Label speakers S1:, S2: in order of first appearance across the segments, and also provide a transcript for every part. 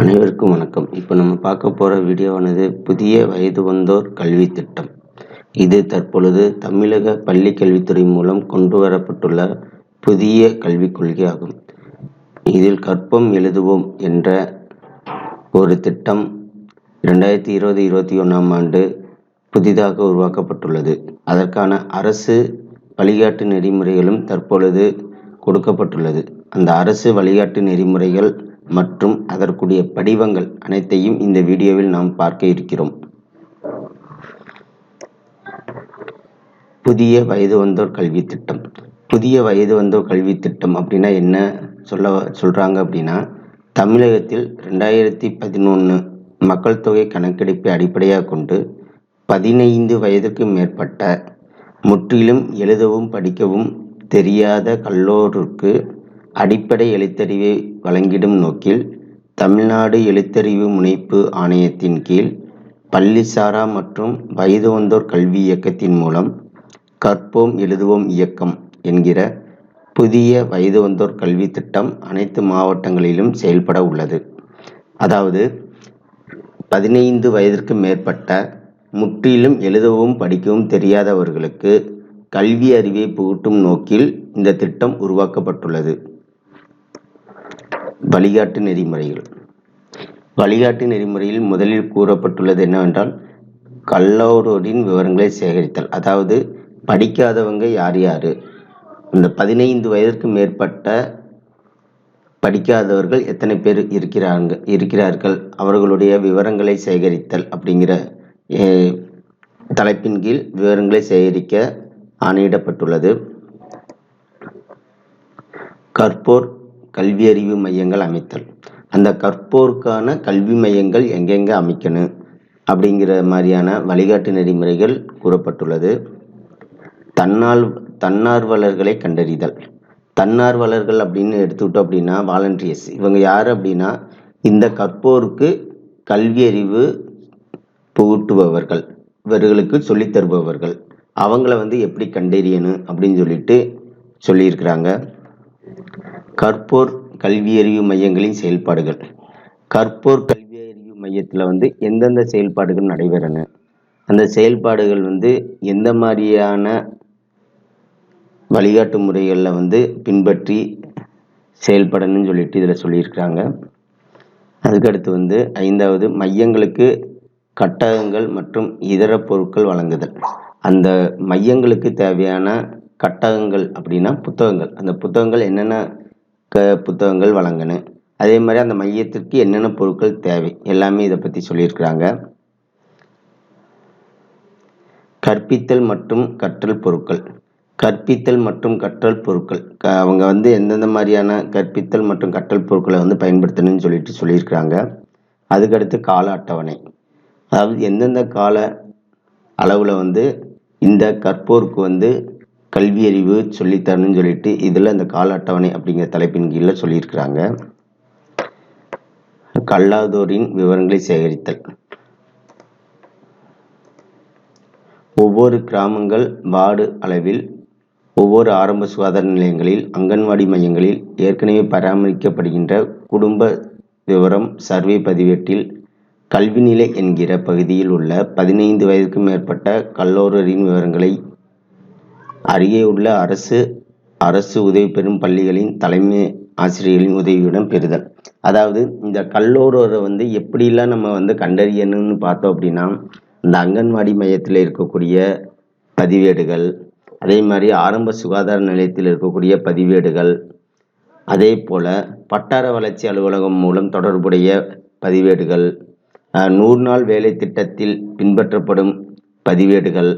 S1: அனைவருக்கும் வணக்கம். இப்போ நம்ம பார்க்க போகிற வீடியோவானது புதிய வயது வந்தோர் கல்வி திட்டம். இது தற்பொழுது தமிழக பள்ளி கல்வித்துறை மூலம் கொண்டு வரப்பட்டுள்ள புதிய கல்விக் கொள்கை ஆகும். இதில் கற்போம் எழுதுவோம் என்ற ஒரு திட்டம் ரெண்டாயிரத்தி இருபது இருபத்தி ஒன்றாம் ஆண்டு புதிதாக உருவாக்கப்பட்டுள்ளது. அதற்கான அரசு வழிகாட்டு நெறிமுறைகளும் தற்பொழுது கொடுக்கப்பட்டுள்ளது. அந்த அரசு வழிகாட்டு நெறிமுறைகள் மற்றும் அதற்குரிய படிவங்கள் அனைத்தையும் இந்த வீடியோவில் நாம் பார்க்க இருக்கிறோம். புதிய வயது வந்தோர் கல்வி திட்டம். புதிய வயது வந்தோர் கல்வி திட்டம் அப்படின்னா என்ன? சொல்ல சொல்கிறாங்க அப்படின்னா தமிழகத்தில் ரெண்டாயிரத்தி பதினொன்று மக்கள் தொகை கணக்கெடுப்பை அடிப்படையாக கொண்டு பதினைந்து வயதுக்கு மேற்பட்ட முற்றிலும் எழுதவும் படிக்கவும் தெரியாத கல்லோருக்கு அடிப்படை எழுத்தறிவை வழங்கிடும் நோக்கில் தமிழ்நாடு எழுத்தறிவு முனைப்பு ஆணையத்தின் கீழ் பள்ளிசாரா மற்றும் வயது வந்தோர் கல்வி இயக்கத்தின் மூலம் கற்போம் எழுதுவோம் இயக்கம் என்கிற புதிய வயது வந்தோர் கல்வி திட்டம் அனைத்து மாவட்டங்களிலும் செயல்பட உள்ளது. அதாவது பதினைந்து வயதிற்கு மேற்பட்ட முற்றிலும் எழுதவும் படிக்கவும் தெரியாதவர்களுக்கு கல்வி அறிவை புகட்டும் நோக்கில் இந்த திட்டம் உருவாக்கப்பட்டுள்ளது. வழிகாட்டு நெறிமுறைகள். வழிகாட்டு நெறிமுறையில் முதலில் கூறப்பட்டுள்ளது என்னவென்றால் கல்லோரோரின் விவரங்களை சேகரித்தல். அதாவது படிக்காதவங்க யார் யார்? இந்த பதினைந்து வயதிற்கு மேற்பட்ட படிக்காதவர்கள் எத்தனை பேர் இருக்கிறாங்க இருக்கிறார்கள்? அவர்களுடைய விவரங்களை சேகரித்தல் அப்படிங்கிற தலைப்பின் கீழ் விவரங்களை சேகரிக்க ஆணையிடப்பட்டுள்ளது. கற்போர் கல்வியறிவு மையங்கள் அமைத்தல். அந்த கற்போருக்கான கல்வி மையங்கள் எங்கெங்கே அமைக்கணும்? அப்படிங்கிற மாதிரியான வழிகாட்டு நெறிமுறைகள் கூறப்பட்டுள்ளது. தன்னால் தன்னார்வலர்களை கண்டறிதல். தன்னார்வலர்கள் அப்படின்னு எடுத்துக்கிட்டோம் அப்படின்னா வாலண்டியர்ஸ் இவங்க யார் அப்படின்னா இந்த கற்போருக்கு கல்வி அறிவு புகுட்டுபவர்கள். இவர்களுக்கு சொல்லித்தருபவர்கள். அவங்கள வந்து எப்படி கண்டறியணும் அப்படின்னு சொல்லிட்டு சொல்லியிருக்கிறாங்க. கற்போர் கல்வியறிவு மையங்களின் செயல்பாடுகள். கற்போர் கல்வியறிவு மையத்தில் வந்து எந்தெந்த செயல்பாடுகள் நடைபெறன? அந்த செயல்பாடுகள் வந்து எந்த மாதிரியான வழிகாட்டு முறைகளில் வந்து பின்பற்றி செயல்படணும்னு சொல்லிட்டு இதில் சொல்லியிருக்கிறாங்க. அதுக்கடுத்து வந்து ஐந்தாவது மையங்களுக்கு கட்டகங்கள் மற்றும் இதர பொருட்கள் வழங்குதல். அந்த மையங்களுக்கு தேவையான கட்டகங்கள் அப்படின்னா புத்தகங்கள். அந்த புத்தகங்கள் என்னென்ன புத்தகங்கள் வழங்கணும் அதே மாதிரி அந்த மையத்திற்கு என்னென்ன பொருட்கள் தேவை? எல்லாமே இதை பற்றி சொல்லியிருக்கிறாங்க. கற்பித்தல் மற்றும் கற்றல் பொருட்கள். கற்பித்தல் மற்றும் கற்றல் பொருட்கள். க அவங்க வந்து எந்தெந்த மாதிரியான கற்பித்தல் மற்றும் கற்றல் பொருட்களை வந்து பயன்படுத்தணும்னு சொல்லிட்டு சொல்லியிருக்கிறாங்க. அதுக்கடுத்து கால அட்டவணை. அதாவது எந்தெந்த கால அளவில் வந்து இந்த கற்போருக்கு வந்து கல்வி அறிவு சொல்லித்தரணும்னு சொல்லிட்டு இதில் அந்த கால அட்டவணை அப்படிங்கிற தலைப்பின் கீழே சொல்லியிருக்கிறாங்க. கல்லாதோரின் விவரங்களை சேகரித்தல். ஒவ்வொரு கிராமங்கள் வார்டு அளவில் ஒவ்வொரு ஆரம்ப சுகாதார நிலையங்களில் அங்கன்வாடி மையங்களில் ஏற்கனவே பராமரிக்கப்படுகின்ற குடும்ப விவரம் சர்வே பதிவேட்டில் கல்விநிலை என்கிற பகுதியில் உள்ள பதினைந்து வயதுக்கும் மேற்பட்ட கல்லோரரின் விவரங்களை அருகே உள்ள அரசு அரசு உதவி பெறும் பள்ளிகளின் தலைமை ஆசிரியர்களின் உதவியுடன் பெறுதல். அதாவது இந்த கல்லோரோரை வந்து எப்படிலாம் நம்ம வந்து கண்டறியணும்னு பார்த்தோம் அப்படின்னா இந்த அங்கன்வாடி மையத்தில் இருக்கக்கூடிய பதிவேடுகள் அதே மாதிரி ஆரம்ப சுகாதார நிலையத்தில் இருக்கக்கூடிய பதிவேடுகள் அதே போல் பட்டார வளர்ச்சி அலுவலகம் மூலம் தொடர்புடைய பதிவேடுகள் நூறு நாள் வேலை திட்டத்தில் பின்பற்றப்படும் பதிவேடுகள்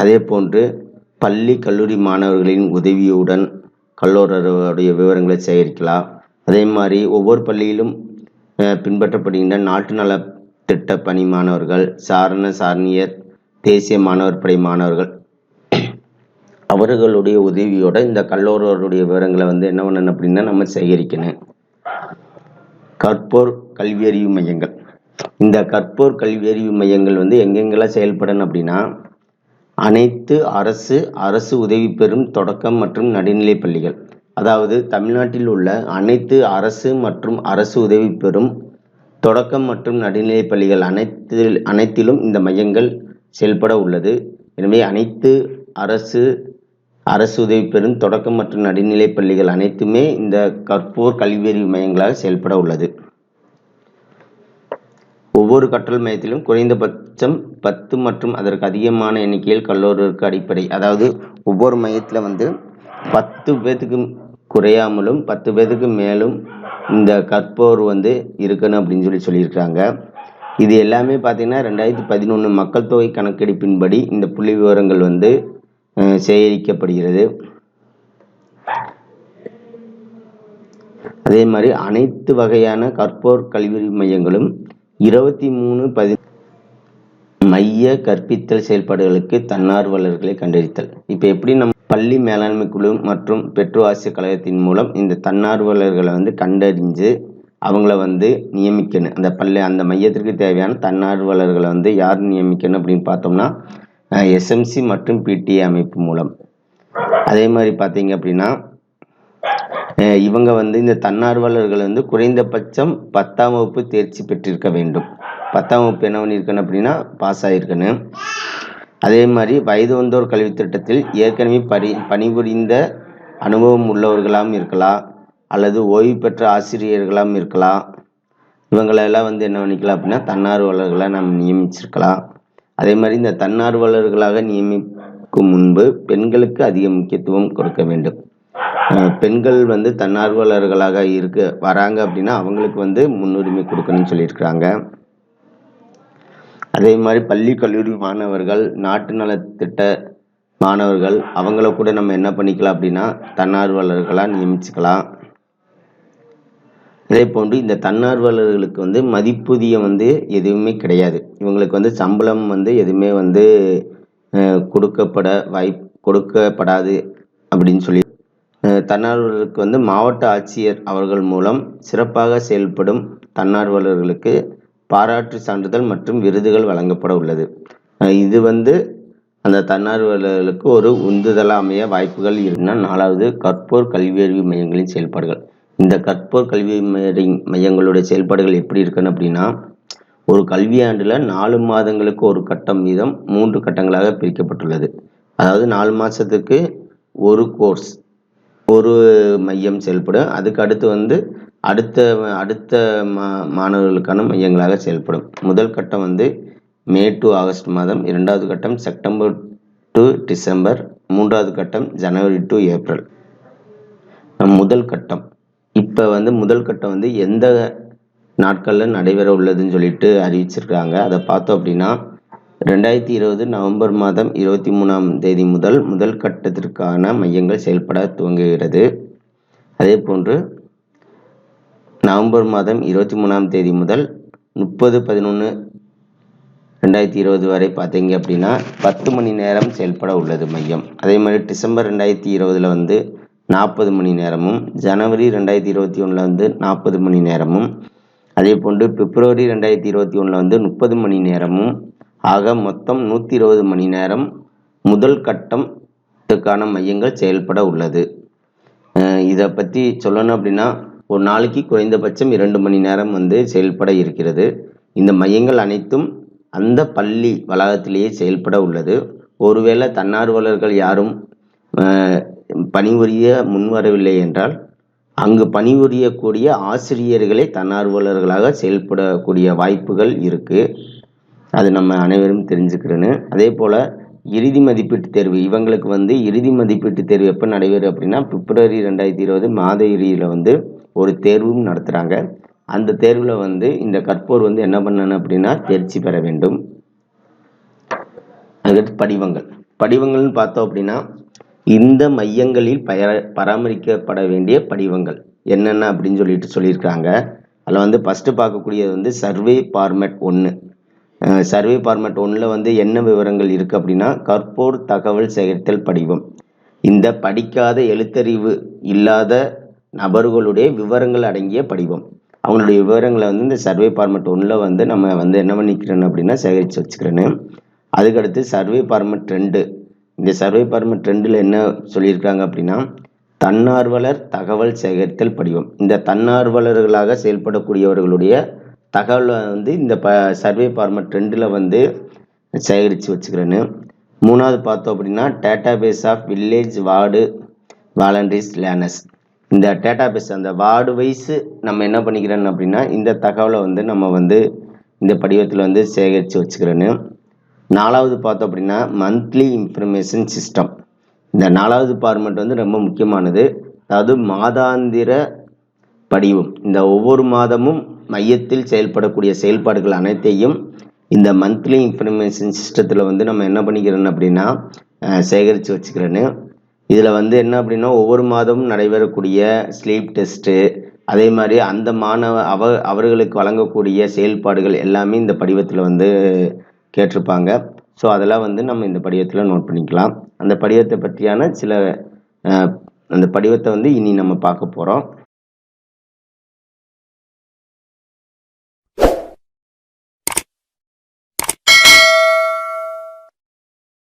S1: அதே போன்று பள்ளி கல்லூரி மாணவர்களின் உதவியுடன் கல்லூரருடைய விவரங்களை சேகரிக்கலாம். அதே மாதிரி ஒவ்வொரு பள்ளியிலும் பின்பற்றப்படுகின்ற நாட்டு நல திட்ட பணி மாணவர்கள் சாரண சாரணியர் தேசிய மாணவர் படை மாணவர்கள் அவர்களுடைய உதவியோட இந்த கல்லூரோருடைய விவரங்களை வந்து என்ன பண்ணணும் அப்படின்னா நம்ம சேகரிக்கணும். கற்போர் கல்வியறிவு மையங்கள். இந்த கற்போர் கல்வியறிவு மையங்கள் வந்து எங்கெங்கெல்லாம் செயல்படணும் அப்படின்னா அனைத்து அரசு அரசு உதவி பெறும் தொடக்கம் மற்றும் நடுநிலைப் பள்ளிகள். அதாவது தமிழ்நாட்டில் உள்ள அனைத்து அரசு மற்றும் அரசு உதவி பெறும் தொடக்கம் மற்றும் நடுநிலைப் பள்ளிகள் அனைத்து அனைத்திலும் இந்த மையங்கள் செயல்பட உள்ளது. எனவே அனைத்து அரசு அரசு உதவி பெறும் தொடக்கம் மற்றும் நடுநிலைப் பள்ளிகள் அனைத்துமே இந்த கற்போர் கல்வியறிவு மையங்களாக செயல்பட உள்ளது. ஒவ்வொரு கற்றல் மையத்திலும் குறைந்தபட்சம் பத்து மற்றும் அதற்கு அதிகமான எண்ணிக்கையில் கல்லூரிக்கு அடிப்படை. அதாவது ஒவ்வொரு மையத்தில் வந்து பத்து பேர்த்துக்கு குறையாமலும் பத்து பேர்த்துக்கு மேலும் இந்த கற்போர் வந்து இருக்கணும் அப்படின்னு சொல்லி சொல்லியிருக்காங்க இது எல்லாமே பார்த்தீங்கன்னா ரெண்டாயிரத்தி பதினொன்று மக்கள் தொகை கணக்கெடுப்பின்படி இந்த புள்ளி விவரங்கள் வந்து சேகரிக்கப்படுகிறது. அதே மாதிரி அனைத்து வகையான கற்போர் கல்வி மையங்களும் இருபத்தி மூணு பதி மைய கற்பித்தல் செயல்பாடுகளுக்கு தன்னார்வலர்களை கண்டறித்தல். இப்போ எப்படி நம்ம பள்ளி மேலாண்மை குழு மற்றும் பெற்றோர் ஆசிரியர் கழகத்தின் மூலம் இந்த தன்னார்வலர்களை வந்து கண்டறிஞ்சு அவங்கள வந்து நியமிக்கணும். அந்த பள்ளி அந்த மையத்திற்கு தேவையான தன்னார்வலர்களை வந்து யார் நியமிக்கணும் அப்படின்னு பார்த்தோம்னா எஸ்எம்சி மற்றும் பிடிஏ அமைப்பு மூலம். அதே மாதிரி பார்த்தீங்க அப்படின்னா இவங்க வந்து இந்த தன்னார்வலர்கள் வந்து குறைந்தபட்சம் பத்தாம் வகுப்பு தேர்ச்சி பெற்றிருக்க வேண்டும். பத்தாம் வகுப்பு என்ன பண்ணியிருக்கணும் அப்படின்னா பாஸ் ஆகிருக்கணும் அதே மாதிரி வயது வந்தோர் கல்வித் திட்டத்தில் ஏற்கனவே பரி பணிபுரிந்த அனுபவம் உள்ளவர்களாகவும் இருக்கலாம் அல்லது ஓய்வு பெற்ற ஆசிரியர்களாகவும் இருக்கலாம். இவங்களெல்லாம் வந்து என்ன பண்ணிக்கலாம் அப்படின்னா தன்னார்வலர்களாக நம்ம நியமிச்சிருக்கலாம். அதே மாதிரி இந்த தன்னார்வலர்களாக நியமிக்கும் முன்பு பெண்களுக்கு அதிக முக்கியத்துவம் கொடுக்க வேண்டும். பெண்கள் வந்து தன்னார்வலர்களாக இருக்கு வராங்க அப்படின்னா அவங்களுக்கு வந்து முன்னுரிமை கொடுக்கணும்னு சொல்லியிருக்கிறாங்க. அதே மாதிரி பள்ளி கல்லூரி மாணவர்கள் நாட்டு நலத்திட்ட மாணவர்கள் அவங்கள கூட நம்ம என்ன பண்ணிக்கலாம் அப்படின்னா தன்னார்வலர்களாக நியமிச்சுக்கலாம். அதே போன்று இந்த தன்னார்வலர்களுக்கு வந்து மதிப்பூதியம் வந்து எதுவுமே கிடையாது. இவங்களுக்கு வந்து சம்பளம் வந்து எதுவுமே வந்து அஹ், கொடுக்கப்பட வாய்ப் கொடுக்கப்படாது அப்படின்னு சொல்லி தன்னார்வலர்களுக்கு வந்து மாவட்ட ஆட்சியர் அவர்கள் மூலம் சிறப்பாக செயல்படும் தன்னார்வலர்களுக்கு பாராட்டு சான்றிதழ் மற்றும் விருதுகள் வழங்கப்பட உள்ளது. இது வந்து அந்த தன்னார்வலர்களுக்கு ஒரு உந்துதலாக அமைய வாய்ப்புகள் இருக்குன்னா நாலாவது கற்போர் கல்வியறிவு மையங்களின் செயல்பாடுகள். இந்த கற்போர் கல்வி மையங்களுடைய செயல்பாடுகள் எப்படி இருக்கணும் அப்படின்னா ஒரு கல்வியாண்டில் நாலு மாதங்களுக்கு ஒரு கட்டம் வீதம் மூன்று கட்டங்களாக பிரிக்கப்பட்டுள்ளது. அதாவது நாலு மாதத்துக்கு ஒரு கோர்ஸ் ஒரு மையம் செயல்படும். அதுக்கு அடுத்து வந்து அடுத்த அடுத்த மா மாணவர்களுக்கான மையங்களாக செயல்படும். முதல் கட்டம் வந்து மே டு ஆகஸ்ட் மாதம் இரண்டாவது கட்டம் செப்டம்பர் டு டிசம்பர் மூன்றாவது கட்டம் ஜனவரி டு ஏப்ரல். நம் முதல் கட்டம். இப்போ வந்து முதல் கட்டம் வந்து எந்த நாட்களில் நடைபெற உள்ளதுன்னு சொல்லிட்டு அறிவிச்சிருக்காங்க. அதை பார்த்தோம் அப்படின்னா ரெண்டாயிரத்தி இருபது நவம்பர் மாதம் இருபத்தி மூணாம் தேதி முதல் முதல் கட்டத்திற்கான மையங்கள் செயல்பட துவங்குகிறது. அதே போன்று நவம்பர் மாதம் இருபத்தி மூணாம் தேதி முதல் முப்பது பதினொன்று ரெண்டாயிரத்தி இருபது வரை பார்த்தீங்க அப்படின்னா பத்து மணி நேரம் செயல்பட உள்ளது மையம். அதே மாதிரி டிசம்பர் ரெண்டாயிரத்தி இருபதில் வந்து நாற்பது மணி நேரமும் ஜனவரி ரெண்டாயிரத்தி இருபத்தி ஒன்றில் வந்து நாற்பது மணி நேரமும் அதே போன்று பிப்ரவரி ரெண்டாயிரத்தி இருபத்தி ஒன்றில் வந்து முப்பது மணி நேரமும் ஆக மொத்தம் நூற்றி இருபது மணி நேரம் முதல் கட்டத்துக்கான மையங்கள் செயல்பட உள்ளது. இதை பற்றி சொல்லணும் அப்படின்னா ஒரு நாளைக்கு குறைந்தபட்சம் இரண்டு மணி நேரம் வந்து செயல்பட இருக்கிறது. இந்த மையங்கள் அனைத்தும் அந்த பள்ளி வளாகத்திலேயே செயல்பட உள்ளது. ஒருவேளை தன்னார்வலர்கள் யாரும் பணிபுரிய முன்வரவில்லை என்றால் அங்கு பணிபுரியக்கூடிய ஆசிரியர்களே தன்னார்வலர்களாக செயல்படக்கூடிய வாய்ப்புகள் இருக்குது அது நம்ம அனைவரும் தெரிஞ்சுக்கிறேன்னு. அதே போல் இறுதி மதிப்பீட்டு தேர்வு இவங்களுக்கு வந்து இறுதி மதிப்பீட்டு தேர்வு எப்போ நடைபெறும் அப்படின்னா பிப்ரவரி ரெண்டாயிரத்தி இருபது மாத இறுதியில் வந்து ஒரு தேர்வும் நடத்துகிறாங்க அந்த தேர்வில் வந்து இந்த கற்போர் வந்து என்ன பண்ணணும் அப்படின்னா தேர்ச்சி பெற வேண்டும். அதுக்கடுத்து படிவங்கள். படிவங்கள்னு பார்த்தோம் அப்படின்னா இந்த மையங்களில் பய பராமரிக்கப்பட வேண்டிய படிவங்கள். என்னென்ன அப்படின்னு சொல்லிட்டு சொல்லியிருக்காங்க. அதில் வந்து ஃபஸ்ட்டு பார்க்கக்கூடியது வந்து சர்வே ஃபார்மேட் ஒன்று சர்வே ஃபார்மேட் ஒன்றில் வந்து என்ன விவரங்கள் இருக்குது அப்படின்னா கற்போர் தகவல் சேகரித்தல் படிவம். இந்த படிக்காத எழுத்தறிவு இல்லாத நபர்களுடைய விவரங்கள் அடங்கிய படிவம். அவங்களுடைய விவரங்களை வந்து இந்த சர்வே ஃபார்மேட் ஒன்றில் வந்து நம்ம வந்து என்ன பண்ணிக்கிறேன்னு அப்படின்னா சேகரித்து வச்சுக்கிறேன்னு. அதுக்கடுத்து சர்வே ஃபார்மேட் ரெண்டு. இந்த சர்வே ஃபார்மேட் ரெண்டில் என்ன சொல்லியிருக்காங்க அப்படின்னா தன்னார்வலர் தகவல் சேகரித்தல் படிவம். இந்த தன்னார்வலர்களாக செயல்படக்கூடியவர்களுடைய தகவலை வந்து இந்த ப சர்வே ஃபார்மட் ரெண்டில் வந்து சேகரித்து வச்சுக்கிறேன்னு. மூணாவது பார்த்தோம் அப்படின்னா database of village ward volunteers lanes இந்த டேட்டா பேஸ் அந்த வார்டு வைஸு நம்ம என்ன பண்ணிக்கிறோன்னு அப்படின்னா இந்த தகவலை வந்து நம்ம வந்து இந்த படிவத்தில் வந்து சேகரித்து வச்சுக்கிறேன்னு. நாலாவது பார்த்தோம் அப்படின்னா மந்த்லி இன்ஃபர்மேஷன் சிஸ்டம் இந்த நாலாவது ஃபார்மெட் வந்து ரொம்ப முக்கியமானது. அதாவது மாதாந்திர படிவம் இந்த ஒவ்வொரு மாதமும் மையத்தில் செயல்படக்கூடிய செயல்பாடுகள் அனைத்தையும் இந்த மந்த்லி இன்ஃபர்மேஷன் சிஸ்டத்தில் வந்து நம்ம என்ன பண்ணிக்கிறோன்னு அப்படின்னா சேகரித்து வச்சுக்கிறேன்னு. இதில் வந்து என்ன அப்படின்னா ஒவ்வொரு மாதமும் நடைபெறக்கூடிய ஸ்லீப் டெஸ்ட்டு அதே மாதிரி அந்த மாணவ அவ அவர்களுக்கு வழங்கக்கூடிய செயல்பாடுகள் எல்லாமே இந்த படிவத்தில் வந்து கேட்டிருப்பாங்க. ஸோ அதெல்லாம் வந்து நம்ம இந்த படிவத்தில் நோட் பண்ணிக்கலாம். அந்த படிவத்தை பற்றியான சில அந்த படிவத்தை வந்து இனி நம்ம பார்க்க போகிறோம்